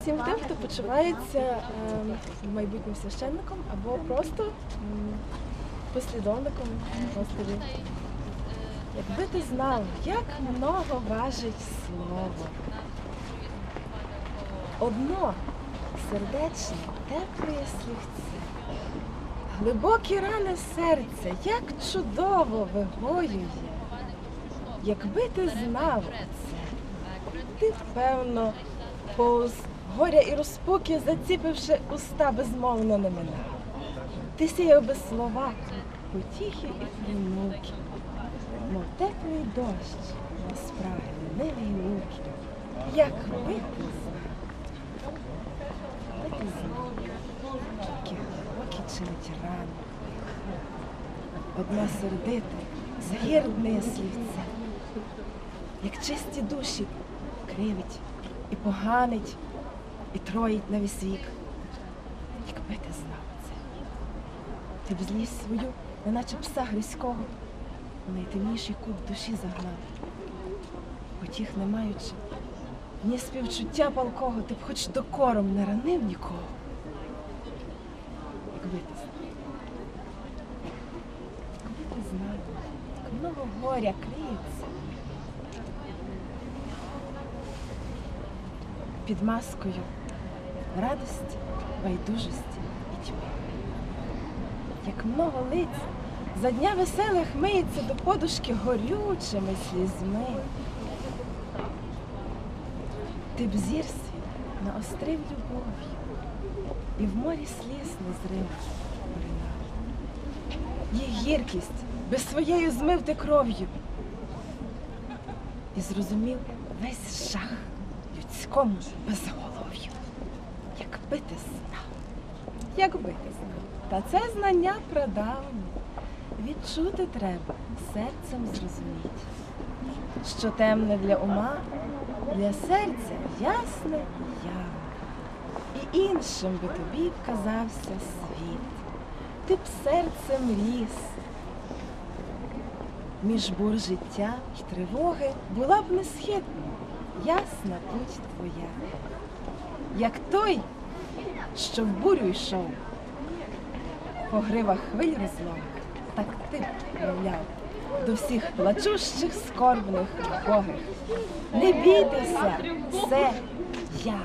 Всім тим, хто почувається е, майбутнім священником або просто послідовником Господів. Якби ти знав, як много важить слово. Одно сердечне, тепле слівце, глибокі рани серця, як чудово вигоює. Якби ти знав це, ти певно повз горя і розпуки, заціпивши уста безмовно не минав. Ти сіяв би слова, потіхи і примуки, мов теплий дощ на спраги лениві луки. Як би ти знав, ти знав, які глибокі чинить рани. Одне сердите, загірне слівце, як чисті душі кривить і поганить, і троїть на весь вік. Якби ти знав це, ти б злість свою, неначе пса гризького, у найтемніший кут душі загнав. Потіх не маючи, ні співчуття палкого, ти б хоч докором не ранив нікого. Якби ти знав. Якби ти знав, як много горя криється. під маскою радості, байдужості і тьми. Як много лиць за дня веселих миється до подушки горючими слізьми. Ти б зір свій наострив любов'ю і в морі сліз поринав. Їх гіркість без своєю змив ти кров'ю і зрозумів весь жах людському безголов'ю. Якби ти знав, якби ти. Та це знання прадавні. Відчути треба, серцем зрозуміть, що темне для ума, для серця ясне і. І іншим би тобі казався світ. Ти б серцем ріс. Між бур життя й тривоги була б несхитна, ясна путь твоя. Як той, що в бурю йшов, по гривах хвиль розлог, так ти мовляв до всіх плачущих, скорбних, богих. Не бійтеся, це я.